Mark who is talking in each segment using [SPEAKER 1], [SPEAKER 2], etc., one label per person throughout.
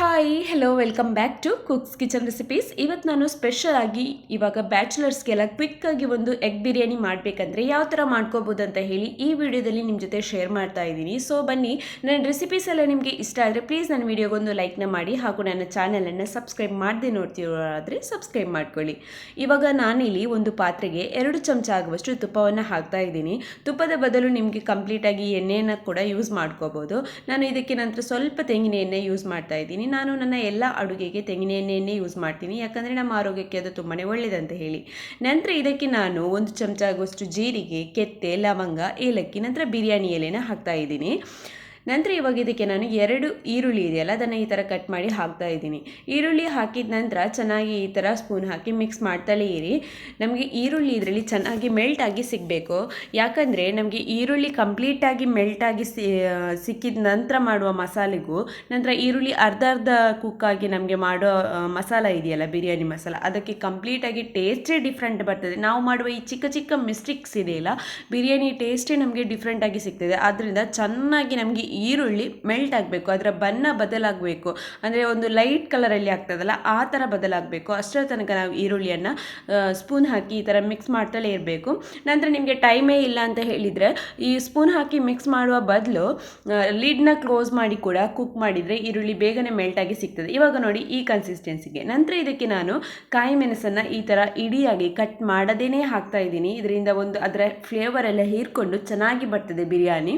[SPEAKER 1] Hi hello welcome back to cooks kitchen recipes ಇವತ್ತು ನಾನು special ಆಗಿ ಇವಾಗ ಬ್ಯಾಚುಲರ್ಸ್ಗೆಲ್ಲ ಕ್ವಿಕ್ಕಾಗಿ ಒಂದು ಎಗ್ ಬಿರಿಯಾನಿ ಮಾಡಬೇಕಂದ್ರೆ ಯಾವ ಥರ ಮಾಡ್ಕೋಬೋದು ಅಂತ ಹೇಳಿ ಈ ವಿಡಿಯೋದಲ್ಲಿ ನಿಮ್ಮ ಜೊತೆ ಶೇರ್ ಮಾಡ್ತಾ ಇದ್ದೀನಿ. ಸೊ ಬನ್ನಿ, ನನ್ನ ರೆಸಿಪೀಸ್ ಎಲ್ಲ ನಿಮಗೆ ಇಷ್ಟ ಆದರೆ ಪ್ಲೀಸ್ ನನ್ನ ವಿಡಿಯೋಗೊಂದು ಲೈಕ್ನ ಮಾಡಿ ಹಾಗೂ ನನ್ನ ಚಾನಲನ್ನು ಸಬ್ಸ್ಕ್ರೈಬ್ ಮಾಡದೆ ನೋಡ್ತಿರೋರಾದರೆ ಸಬ್ಸ್ಕ್ರೈಬ್ ಮಾಡ್ಕೊಳ್ಳಿ. ಇವಾಗ ನಾನಿಲ್ಲಿ ಒಂದು ಪಾತ್ರೆಗೆ ಎರಡು ಚಮಚ ಆಗುವಷ್ಟು ತುಪ್ಪವನ್ನು ಹಾಕ್ತಾ ಇದ್ದೀನಿ. ತುಪ್ಪದ ಬದಲು ನಿಮಗೆ ಕಂಪ್ಲೀಟಾಗಿ ಎಣ್ಣೆಯನ್ನು ಕೂಡ ಯೂಸ್ ಮಾಡ್ಕೋಬೋದು. ನಾನು ಇದಕ್ಕೆ ನಂತರ ಸ್ವಲ್ಪ ತೆಂಗಿನ ಎಣ್ಣೆ ಯೂಸ್ ಮಾಡ್ತಾ ಇದ್ದೀನಿ. ನಾನು ನನ್ನ ಎಲ್ಲ ಅಡುಗೆಗೆ ತೆಂಗಿನ ಎಣ್ಣೆಯನ್ನೇ ಯೂಸ್ ಮಾಡ್ತೀನಿ. ಯಾಕಂದರೆ ನಮ್ಮ ಆರೋಗ್ಯಕ್ಕೆ ಅದು ತುಂಬಾ ಒಳ್ಳೆಯದಂತ ಹೇಳಿ. ನಂತರ ಇದಕ್ಕೆ ನಾನು ಒಂದು ಚಮಚ ಆಗುವಷ್ಟು ಜೀರಿಗೆ, ಕೆತ್ತೆ, ಲವಂಗ, ಏಲಕ್ಕಿ, ನಂತರ ಬಿರಿಯಾನಿ ಎಲೆನ ಹಾಕ್ತಾ ಇದ್ದೀನಿ. ನಂತರ ಇವಾಗ ಇದಕ್ಕೆ ನಾನು ಎರಡು ಈರುಳ್ಳಿ ಇದೆಯಲ್ಲ, ಅದನ್ನು ಈ ಥರ ಕಟ್ ಮಾಡಿ ಹಾಕ್ತಾ ಇದ್ದೀನಿ. ಈರುಳ್ಳಿ ಹಾಕಿದ ನಂತರ ಚೆನ್ನಾಗಿ ಈ ಥರ ಸ್ಪೂನ್ ಹಾಕಿ ಮಿಕ್ಸ್ ಮಾಡ್ತಲೇ ಇರಿ. ನಮಗೆ ಈರುಳ್ಳಿ ಇದರಲ್ಲಿ ಚೆನ್ನಾಗಿ ಮೆಲ್ಟ್ ಆಗಿ ಸಿಗಬೇಕು. ಯಾಕಂದರೆ ನಮಗೆ ಈರುಳ್ಳಿ ಕಂಪ್ಲೀಟಾಗಿ ಮೆಲ್ಟಾಗಿ ಸಿ, ಸಿಕ್ಕಿದ ನಂತರ ಮಾಡುವ ಮಸಾಲೆಗೂ, ನಂತರ ಈರುಳ್ಳಿ ಅರ್ಧ ಅರ್ಧ ಕುಕ್ಕಾಗಿ ನಮಗೆ ಮಾಡೋ ಮಸಾಲ ಇದೆಯಲ್ಲ, ಬಿರಿಯಾನಿ ಮಸಾಲ, ಅದಕ್ಕೆ ಕಂಪ್ಲೀಟಾಗಿ ಟೇಸ್ಟೇ ಡಿಫ್ರೆಂಟ್ ಬರ್ತದೆ. ನಾವು ಮಾಡುವ ಈ ಚಿಕ್ಕ ಚಿಕ್ಕ ಮಿಸ್ಟೇಕ್ಸ್ ಇದೆಯಲ್ಲ, ಬಿರಿಯಾನಿ ಟೇಸ್ಟೇ ನಮಗೆ ಡಿಫ್ರೆಂಟಾಗಿ ಸಿಗ್ತದೆ. ಆದ್ದರಿಂದ ಚೆನ್ನಾಗಿ ನಮಗೆ ಈರುಳ್ಳಿ ಮೆಲ್ಟ್ ಆಗಬೇಕು, ಅದರ ಬಣ್ಣ ಬದಲಾಗಬೇಕು. ಅಂದರೆ ಒಂದು ಲೈಟ್ ಕಲರಲ್ಲಿ ಆಗ್ತದಲ್ಲ, ಆ ಥರ ಬದಲಾಗಬೇಕು. ಅಷ್ಟರ ತನಕ ನಾವು ಈರುಳ್ಳಿಯನ್ನು ಸ್ಪೂನ್ ಹಾಕಿ ಈ ಥರ ಮಿಕ್ಸ್ ಮಾಡ್ತಲೇ ಇರಬೇಕು. ನಂತರ ನಿಮಗೆ ಟೈಮೇ ಇಲ್ಲ ಅಂತ ಹೇಳಿದರೆ, ಈ ಸ್ಪೂನ್ ಹಾಕಿ ಮಿಕ್ಸ್ ಮಾಡುವ ಬದಲು ಲಿಡ್ನ ಕ್ಲೋಸ್ ಮಾಡಿ ಕೂಡ ಕುಕ್ ಮಾಡಿದರೆ ಈರುಳ್ಳಿ ಬೇಗನೆ ಮೆಲ್ಟಾಗಿ ಸಿಗ್ತದೆ. ಇವಾಗ ನೋಡಿ ಈ ಕನ್ಸಿಸ್ಟೆನ್ಸಿಗೆ ನಂತರ ಇದಕ್ಕೆ ನಾನು ಕಾಯಿ ಮೆಣಸನ್ನು ಈ ಥರ ಇಡಿಯಾಗಿ ಕಟ್ ಮಾಡದೇ ಹಾಕ್ತಾ ಇದ್ದೀನಿ. ಇದರಿಂದ ಒಂದು, ಅದರ ಫ್ಲೇವರ್ ಎಲ್ಲ ಹೀರ್ಕೊಂಡು ಚೆನ್ನಾಗಿ ಬರ್ತದೆ ಬಿರಿಯಾನಿ.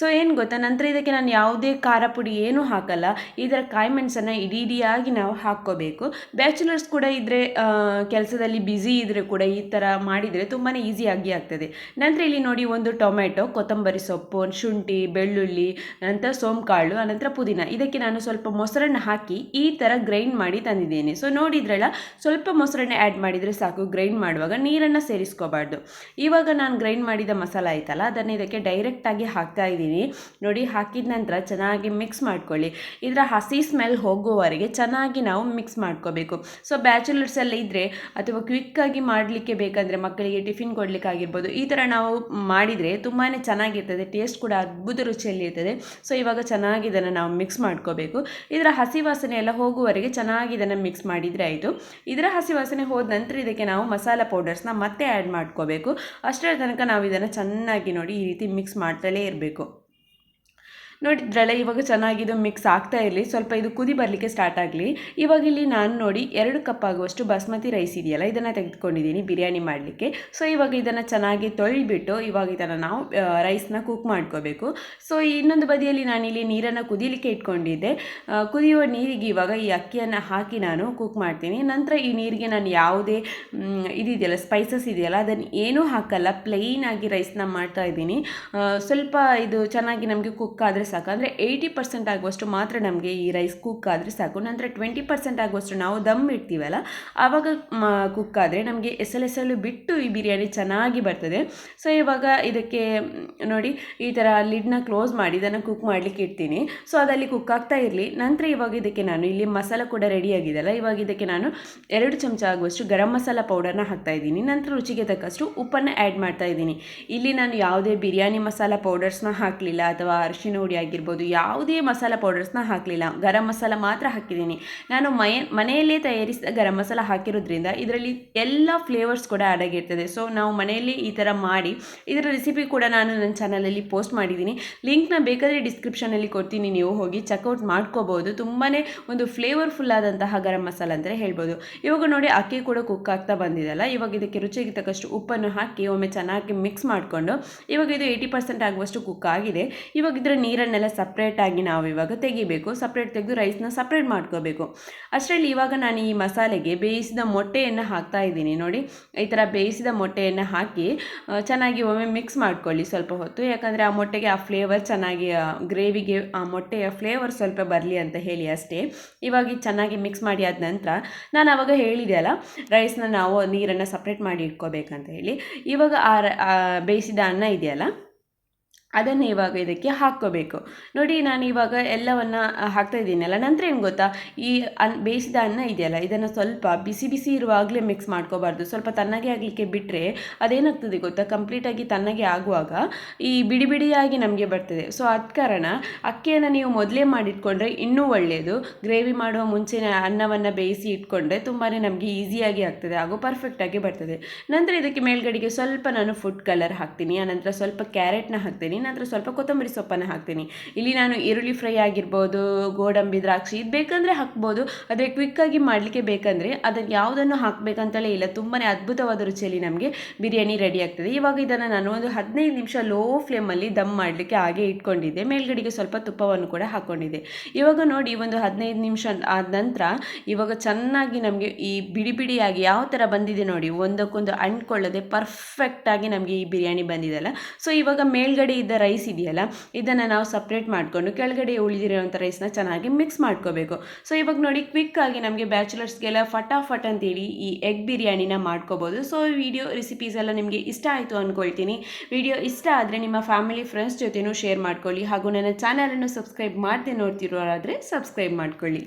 [SPEAKER 1] ಸೊ ಏನು ಗೊತ್ತಾ? ನಂತರ ಇದಕ್ಕೆ ನಾನು ಯಾವುದೇ ಖಾರ ಪುಡಿ ಏನೂ ಹಾಕಲ್ಲ. ಈ ಥರ ಕಾಯಿ ಮೆಣಸನ್ನು ಇಡೀ ಇಡಿಯಾಗಿ ನಾವು ಹಾಕ್ಕೋಬೇಕು. ಬ್ಯಾಚುಲರ್ಸ್ ಕೂಡ ಇದ್ದರೆ ಕೆಲಸದಲ್ಲಿ ಬ್ಯುಸಿ ಇದ್ದರೆ ಕೂಡ ಈ ಥರ ಮಾಡಿದರೆ ತುಂಬಾ ಈಸಿಯಾಗಿ ಆಗ್ತದೆ. ನಂತರ ಇಲ್ಲಿ ನೋಡಿ ಒಂದು ಟೊಮೆಟೊ ಕೊತ್ತಂಬರಿ ಸೊಪ್ಪು, ಶುಂಠಿ, ಬೆಳ್ಳುಳ್ಳಿ, ನಂತರ ಸೋಂಕಾಳು ಅನಂತರ ಪುದೀನ. ಇದಕ್ಕೆ ನಾನು ಸ್ವಲ್ಪ ಮೊಸರನ್ನು ಹಾಕಿ ಈ ಥರ ಗ್ರೈಂಡ್ ಮಾಡಿ ತಂದಿದ್ದೇನೆ. ಸೊ ನೋಡಿದ್ರಲ್ಲ, ಸ್ವಲ್ಪ ಮೊಸರನ್ನ ಆ್ಯಡ್ ಮಾಡಿದರೆ ಸಾಕು. ಗ್ರೈಂಡ್ ಮಾಡುವಾಗ ನೀರನ್ನು ಸೇರಿಸ್ಕೋಬಾರ್ದು. ಇವಾಗ ನಾನು ಗ್ರೈಂಡ್ ಮಾಡಿದ ಮಸಾಲ ಆಯ್ತಲ್ಲ, ಅದನ್ನು ಇದಕ್ಕೆ ಡೈರೆಕ್ಟಾಗಿ ಹಾಕ್ತಾ ಇದ್ದೀನಿ. ನೋಡಿ, ಹಾಕಿದ ನಂತರ ಚೆನ್ನಾಗಿ ಮಿಕ್ಸ್ ಮಾಡ್ಕೊಳ್ಳಿ. ಇದರ ಹಸಿ ಸ್ಮೆಲ್ ಹೋಗುವವರೆಗೆ ಚೆನ್ನಾಗಿ ನಾವು ಮಿಕ್ಸ್ ಮಾಡ್ಕೋಬೇಕು. ಸೊ ಬ್ಯಾಚುಲರ್ಸ್ ಎಲ್ಲ ಇದ್ದರೆ ಅಥವಾ ಕ್ವಿಕ್ಕಾಗಿ ಮಾಡಲಿಕ್ಕೆ ಬೇಕಂದರೆ ಮಕ್ಕಳಿಗೆ ಟಿಫಿನ್ ಕೊಡಲಿಕ್ಕೆ ಆಗಿರ್ಬೋದು, ಈ ಥರ ನಾವು ಮಾಡಿದರೆ ತುಂಬಾ ಚೆನ್ನಾಗಿರ್ತದೆ ಟೇಸ್ಟ್ ಕೂಡ ಅದ್ಭುತ ರುಚಿಯಲ್ಲಿರ್ತದೆ ಸೊ ಇವಾಗ ಚೆನ್ನಾಗಿ ಇದನ್ನು ನಾವು ಮಿಕ್ಸ್ ಮಾಡ್ಕೋಬೇಕು. ಇದರ ಹಸಿ ವಾಸನೆ ಎಲ್ಲ ಹೋಗುವವರೆಗೆ ಚೆನ್ನಾಗಿ ಇದನ್ನು ಮಿಕ್ಸ್ ಮಾಡಿದರೆ ಆಯಿತು. ಇದರ ಹಸಿ ವಾಸನೆ ಹೋದ ನಂತರ ಇದಕ್ಕೆ ನಾವು ಮಸಾಲ ಪೌಡರ್ಸ್ನ ಮತ್ತೆ ಆ್ಯಡ್ ಮಾಡ್ಕೋಬೇಕು. ಅಷ್ಟರ ತನಕ ನಾವು ಇದನ್ನು ಚೆನ್ನಾಗಿ ನೋಡಿ ಈ ರೀತಿ ಮಿಕ್ಸ್ ಮಾಡ್ತಲೇ ಇರಬೇಕು. ನೋಡಿದ್ರಲ್ಲ ಇವಾಗ ಚೆನ್ನಾಗಿದು ಮಿಕ್ಸ್ ಆಗ್ತಾ ಇರಲಿ. ಸ್ವಲ್ಪ ಇದು ಕುದಿ ಬರಲಿಕ್ಕೆ ಸ್ಟಾರ್ಟ್ ಆಗಲಿ. ಇವಾಗ ಇಲ್ಲಿ ನಾನು ನೋಡಿ ಎರಡು ಕಪ್ ಆಗುವಷ್ಟು ಬಾಸ್ಮತಿ ರೈಸ್ ಇದೆಯಲ್ಲ, ಇದನ್ನು ತೆಗೆದುಕೊಂಡಿದ್ದೀನಿ ಬಿರಿಯಾನಿ ಮಾಡಲಿಕ್ಕೆ. ಸೊ ಇವಾಗ ಇದನ್ನು ಚೆನ್ನಾಗಿ ತೊಳಿಬಿಟ್ಟು ಇವಾಗ ಇದನ್ನು ನಾವು ರೈಸ್ನ ಕುಕ್ ಮಾಡ್ಕೋಬೇಕು. ಸೊ ಇನ್ನೊಂದು ಬದಿಯಲ್ಲಿ ನಾನಿಲ್ಲಿ ನೀರನ್ನು ಕುದಿಲಿಕ್ಕೆ ಇಟ್ಕೊಂಡಿದ್ದೆ. ಕುದಿಯುವ ನೀರಿಗೆ ಇವಾಗ ಈ ಅಕ್ಕಿಯನ್ನು ಹಾಕಿ ನಾನು ಕುಕ್ ಮಾಡ್ತೀನಿ. ನಂತರ ಈ ನೀರಿಗೆ ನಾನು ಯಾವುದೇ ಇದಿದೆಯಲ್ಲ ಸ್ಪೈಸಸ್ ಇದೆಯಲ್ಲ, ಅದನ್ನು ಏನೂ ಹಾಕಲ್ಲ. ಪ್ಲೈನಾಗಿ ಆಗಿ ರೈಸ್ನ ಮಾಡ್ತಾ ಇದ್ದೀನಿ. ಸ್ವಲ್ಪ ಇದು ಚೆನ್ನಾಗಿ ನಮಗೆ ಕುಕ್ ಆದರೆ ಸಾಕು. ಅಂದರೆ ಏಯ್ಟಿ ಪರ್ಸೆಂಟ್ ಆಗುವಷ್ಟು ಮಾತ್ರ ನಮಗೆ ಈ ರೈಸ್ ಕುಕ್ ಆದರೆ ಸಾಕು. ನಂತರ ಟ್ವೆಂಟಿ ಪರ್ಸೆಂಟ್ ಆಗುವಷ್ಟು ನಾವು ದಮ್ ಇಡ್ತೀವಲ್ಲ ಆವಾಗ ಕುಕ್ ಆದರೆ ನಮಗೆ ಎಸಲೆಸಲು ಬಿಟ್ಟು ಈ ಬಿರಿಯಾನಿ ಚೆನ್ನಾಗಿ ಬರ್ತದೆ. ಸೊ ಇವಾಗ ಇದಕ್ಕೆ, ನೋಡಿ, ಈ ಥರ ಲಿಡ್ನ ಕ್ಲೋಸ್ ಮಾಡಿ, ಇದನ್ನು ಕುಕ್ ಮಾಡಲಿಕ್ಕೆ ಇಡ್ತೀನಿ. ಸೊ ಅದಲ್ಲಿ ಕುಕ್ ಆಗ್ತಾ ಇರಲಿ. ನಂತರ ಇವಾಗ ಇದಕ್ಕೆ ನಾನು, ಇಲ್ಲಿ ಮಸಾಲ ಕೂಡ ರೆಡಿ ಆಗಿದೆಯಲ್ಲ, ಇವಾಗ ಇದಕ್ಕೆ ನಾನು ಎರಡು ಚಮಚ ಆಗುವಷ್ಟು ಗರಂ ಮಸಾಲ ಪೌಡರ್ನ ಹಾಕ್ತಾ ಇದ್ದೀನಿ. ನಂತರ ರುಚಿಗೆ ತಕ್ಕಷ್ಟು ಉಪ್ಪನ್ನು ಆ್ಯಡ್ ಮಾಡ್ತಾ ಇದ್ದೀನಿ. ಇಲ್ಲಿ ನಾನು ಯಾವುದೇ ಬಿರಿಯಾನಿ ಮಸಾಲ ಪೌಡರ್ಸ್ನ ಹಾಕಲಿಲ್ಲ ಅಥವಾ ಅರಿಶಿನ ಹುಡಿ ಆಗಿರ್ಬೋದು, ಯಾವುದೇ ಮಸಾಲ ಪೌಡರ್ಸ್ನ ಹಾಕಲಿಲ್ಲ. ಗರಂ ಮಸಾಲ ಮಾತ್ರ ಹಾಕಿದ್ದೀನಿ. ನಾನು ಮನೆಯಲ್ಲೇ ತಯಾರಿಸಿದ ಗರಂ ಮಸಾಲ ಹಾಕಿರೋದ್ರಿಂದ ಇದರಲ್ಲಿ ಎಲ್ಲ ಫ್ಲೇವರ್ಸ್ ಕೂಡ ಅಡಗಿರ್ತದೆ ಸೊ ನಾವು ಮನೆಯಲ್ಲಿ ಈ ಥರ ಮಾಡಿ, ಇದರ ರೆಸಿಪಿ ಕೂಡ ನಾನು ನನ್ನ ಚಾನಲಲ್ಲಿ ಪೋಸ್ಟ್ ಮಾಡಿದ್ದೀನಿ. ಲಿಂಕ್ನ ಬೇಕಾದರೆ ಡಿಸ್ಕ್ರಿಪ್ಷನಲ್ಲಿ ಕೊಡ್ತೀನಿ. ನೀವು ಹೋಗಿ ಚೆಕ್ಔಟ್ ಮಾಡ್ಕೋಬೋದು ತುಂಬಾ ಒಂದು ಫ್ಲೇವರ್ಫುಲ್ ಆದಂತಹ ಗರಂ ಮಸಾಲ ಅಂತ ಹೇಳ್ಬೋದು. ಇವಾಗ ನೋಡಿ, ಅಕ್ಕಿ ಕೂಡ ಕುಕ್ ಆಗ್ತಾ ಬಂದಿದೆಯಲ್ಲ? ಇವಾಗ ಇದಕ್ಕೆ ರುಚಿಗೆ ತಕ್ಕಷ್ಟು ಉಪ್ಪನ್ನು ಹಾಕಿ, ಒಮ್ಮೆ ಚೆನ್ನಾಗಿ ಮಿಕ್ಸ್ ಮಾಡಿಕೊಂಡು, ಇವಾಗ ಇದು ಏಯ್ಟಿ ಪರ್ಸೆಂಟ್ ಆಗುವಷ್ಟು ಕುಕ್ ಆಗಿದೆ. ಇವಾಗ ಇದರ ನೀರನ್ನೆಲ್ಲ ಸಪ್ರೇಟಾಗಿ ನಾವು ಇವಾಗ ತೆಗಿಬೇಕು. ಸಪ್ರೇಟ್ ತೆಗೆದು ರೈಸ್ನ ಸಪ್ರೇಟ್ ಮಾಡ್ಕೋಬೇಕು. ಅಷ್ಟರಲ್ಲಿ ಇವಾಗ ನಾನು ಈ ಮಸಾಲೆಗೆ ಬೇಯಿಸಿದ ಮೊಟ್ಟೆಯನ್ನು ಹಾಕ್ತಾ ಇದ್ದೀನಿ. ನೋಡಿ, ಈ ಥರ ಬೇಯಿಸಿದ ಮೊಟ್ಟೆಯನ್ನು ಹಾಕಿ ಚೆನ್ನಾಗಿ ಒಮ್ಮೆ ಮಿಕ್ಸ್ ಮಾಡ್ಕೊಳ್ಳಿ ಸ್ವಲ್ಪ ಹೊತ್ತು. ಯಾಕಂದರೆ ಆ ಮೊಟ್ಟೆಗೆ ಆ ಫ್ಲೇವರ್ ಚೆನ್ನಾಗಿ ಗ್ರೇವಿಗೆ ಆ ಮೊಟ್ಟೆಯ ಫ್ಲೇವರ್ ಸ್ವಲ್ಪ ಬರಲಿ ಅಂತ ಹೇಳಿ ಅಷ್ಟೇ. ಇವಾಗ ಚೆನ್ನಾಗಿ ಮಿಕ್ಸ್ ಮಾಡಿ ಆದ ನಂತರ, ನಾನು ಆವಾಗ ಹೇಳಿದೆ ಅಲ್ಲ ರೈಸ್ನ ನಾವು ನೀರನ್ನು ಸಪ್ರೇಟ್ ಮಾಡಿ ಇಟ್ಕೋಬೇಕಂತ ಹೇಳಿ. ಇವಾಗ ಆ, ಬೇಯಿಸಿದ ಅನ್ನ ಇದೆಯಲ್ಲ ಅದನ್ನು ಇವಾಗ ಇದಕ್ಕೆ ಹಾಕ್ಕೋಬೇಕು. ನೋಡಿ, ನಾನು ಇವಾಗ ಎಲ್ಲವನ್ನು ಹಾಕ್ತಾ ಇದ್ದೀನಲ್ಲ, ನಂತರ ಏನು ಗೊತ್ತಾ? ಈ ಅನ್, ಬೇಯಿಸಿದ ಅನ್ನ ಇದೆಯಲ್ಲ, ಇದನ್ನು ಸ್ವಲ್ಪ ಬಿಸಿ ಬಿಸಿ ಇರುವಾಗಲೇ ಮಿಕ್ಸ್ ಮಾಡ್ಕೋಬಾರ್ದು. ಸ್ವಲ್ಪ ತನ್ನಗೆ ಆಗಲಿಕ್ಕೆ ಬಿಟ್ಟರೆ ಅದೇನಾಗ್ತದೆ ಗೊತ್ತಾ? ಕಂಪ್ಲೀಟಾಗಿ ತನ್ನಗೆ ಆಗುವಾಗ ಈ ಬಿಡಿ ಬಿಡಿಯಾಗಿ ನಮಗೆ ಬರ್ತದೆ. ಸೊ ಅದ ಕಾರಣ ಅಕ್ಕಿಯನ್ನು ನೀವು ಮೊದಲೇ ಮಾಡಿಟ್ಕೊಂಡ್ರೆ ಇನ್ನೂ ಒಳ್ಳೆಯದು ಗ್ರೇವಿ ಮಾಡುವ ಮುಂಚೆ ಅನ್ನವನ್ನು ಬೇಯಿಸಿ ಇಟ್ಕೊಂಡ್ರೆ ತುಂಬಾ ನಮಗೆ ಈಸಿಯಾಗಿ ಆಗ್ತದೆ, ಹಾಗೂ ಪರ್ಫೆಕ್ಟಾಗಿ ಬರ್ತದೆ. ನಂತರ ಇದಕ್ಕೆ ಮೇಲ್ಗಡೆಗೆ ಸ್ವಲ್ಪ ನಾನು ಫುಡ್ ಕಲರ್ ಹಾಕ್ತೀನಿ, ಆನಂತರ ಸ್ವಲ್ಪ ಕ್ಯಾರೆಟ್ನ ಹಾಕ್ತೀನಿ. ನಂತರ ಸ್ವಲ್ಪ ಕೊತ್ತಂಬರಿ ಸೊಪ್ಪನ್ನು ಹಾಕ್ತೀನಿ. ಇಲ್ಲಿ ನಾನು ಈರುಳ್ಳಿ ಫ್ರೈ ಆಗಿರ್ಬೋದು, ಗೋಡಂಬಿ ದ್ರಾಕ್ಷಿ ಇದು ಬೇಕಂದರೆ ಹಾಕ್ಬೋದು, ಆದರೆ ಕ್ವಿಕ್ಕಾಗಿ ಮಾಡಲಿಕ್ಕೆ ಬೇಕಂದರೆ ಅದನ್ನು ಯಾವುದನ್ನು ಹಾಕಬೇಕಂತಲೇ ಇಲ್ಲ. ತುಂಬಾ ಅದ್ಭುತವಾದ ರುಚಿಯಲ್ಲಿ ನಮಗೆ ಬಿರಿಯಾನಿ ರೆಡಿ ಆಗ್ತದೆ. ಇವಾಗ ಇದನ್ನು ನಾನು ಒಂದು ಹದಿನೈದು ನಿಮಿಷ ಲೋ ಫ್ಲೇಮಲ್ಲಿ ದಮ್ ಮಾಡಲಿಕ್ಕೆ ಹಾಗೆ ಇಟ್ಕೊಂಡಿದ್ದೆ. ಮೇಲ್ಗಡೆಗೆ ಸ್ವಲ್ಪ ತುಪ್ಪವನ್ನು ಕೂಡ ಹಾಕ್ಕೊಂಡಿದ್ದೆ ಇವಾಗ ನೋಡಿ, ಒಂದು ಹದಿನೈದು ನಿಮಿಷ ಆದ ನಂತರ ಇವಾಗ ಚೆನ್ನಾಗಿ ನಮಗೆ ಈ ಬಿಡಿ ಬಿಡಿಯಾಗಿ ಯಾವ ಥರ ಬಂದಿದೆ ನೋಡಿ, ಒಂದಕ್ಕೊಂದು ಅಂಟ್ಕೊಳ್ಳದೆ ಪರ್ಫೆಕ್ಟಾಗಿ ನಮಗೆ ಈ ಬಿರಿಯಾನಿ ಬಂದಿದೆಲ್ಲ ಸೊ ಇವಾಗ ಮೇಲ್ಗಡೆ ಇದ್ದ ರೈಸ್ ಇದೆಯಲ್ಲ, ಇದನ್ನು ನಾವು ಸಪ್ರೇಟ್ ಮಾಡಿಕೊಂಡು ಕೆಳಗಡೆ ಉಳಿದಿರೋಂಥ ರೈಸ್ನ ಚೆನ್ನಾಗಿ ಮಿಕ್ಸ್ ಮಾಡ್ಕೋಬೇಕು. ಸೊ ಇವಾಗ ನೋಡಿ ಕ್ವಿಕ್ಕಾಗಿ ನಮಗೆ ಬ್ಯಾಚುಲರ್ಸ್ಗೆಲ್ಲ ಫಟಾಫಟ್ ಅಂತೇಳಿ ಈ ಎಗ್ ಬಿರಿಯಾನಿನ ಮಾಡ್ಕೋಬೋದು. ಸೊ ವಿಡಿಯೋ ರೆಸಿಪೀಸ್ ಎಲ್ಲ ನಿಮಗೆ ಇಷ್ಟ ಆಯಿತು ಅಂದ್ಕೊಳ್ತೀನಿ ವಿಡಿಯೋ ಇಷ್ಟ ಆದರೆ ನಿಮ್ಮ ಫ್ಯಾಮಿಲಿ ಫ್ರೆಂಡ್ಸ್ ಜೊತೆನೂ ಶೇರ್ ಮಾಡ್ಕೊಳ್ಳಿ. ಹಾಗೂ ನನ್ನ ಚಾನಲನ್ನು ಸಬ್ಸ್ಕ್ರೈಬ್ ಮಾಡದೆ ನೋಡ್ತಿರೋರಾದರೆ ಸಬ್ಸ್ಕ್ರೈಬ್ ಮಾಡ್ಕೊಳ್ಳಿ.